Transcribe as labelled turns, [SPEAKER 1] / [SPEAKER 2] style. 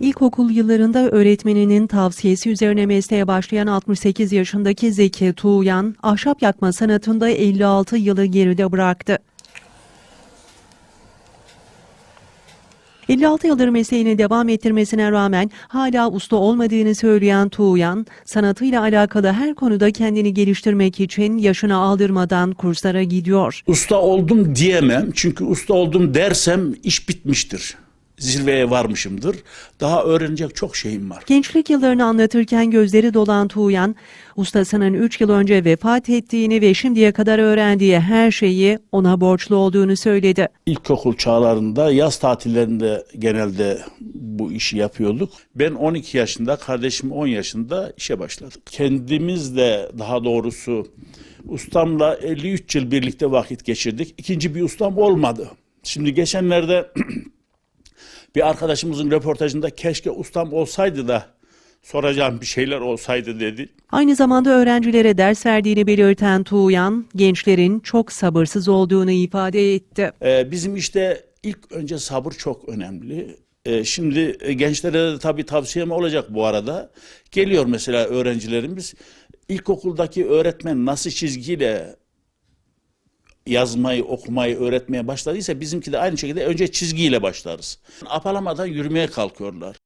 [SPEAKER 1] İlkokul yıllarında öğretmeninin tavsiyesi üzerine mesleğe başlayan 68 yaşındaki Zeki Tuğyan, ahşap yakma sanatında 56 yılı geride bıraktı. 56 yıldır mesleğini devam ettirmesine rağmen hala usta olmadığını söyleyen Tuğyan, sanatıyla alakalı her konuda kendini geliştirmek için yaşını aldırmadan kurslara gidiyor.
[SPEAKER 2] Usta oldum diyemem. Çünkü usta oldum dersem iş bitmiştir. Zirveye varmışımdır. Daha öğrenecek çok şeyim var.
[SPEAKER 1] Gençlik yıllarını anlatırken gözleri dolan Tuğyan, ustasının 3 yıl önce vefat ettiğini ve şimdiye kadar öğrendiği her şeyi ona borçlu olduğunu söyledi.
[SPEAKER 2] İlkokul çağlarında yaz tatillerinde genelde bu işi yapıyorduk. Ben 12 yaşında, kardeşim 10 yaşında işe başladık. Kendimiz de daha doğrusu ustamla 53 yıl birlikte vakit geçirdik. İkinci bir ustam olmadı. Şimdi geçenlerde bir arkadaşımızın röportajında keşke ustam olsaydı da soracağım bir şeyler olsaydı dedi.
[SPEAKER 1] Aynı zamanda öğrencilere ders verdiğini belirten Tuğyan, gençlerin çok sabırsız olduğunu ifade etti.
[SPEAKER 2] Ee, bizim işte ilk önce sabır çok önemli. Ee, şimdi e, gençlere de tabii tavsiyem olacak bu arada. Geliyor mesela öğrencilerimiz. İlkokuldaki öğretmen nasıl çizgiyle yazmayı, okumayı öğretmeye başladıysa bizimki de aynı şekilde önce çizgiyle başlarız. Apalamadan yürümeye kalkıyorlar.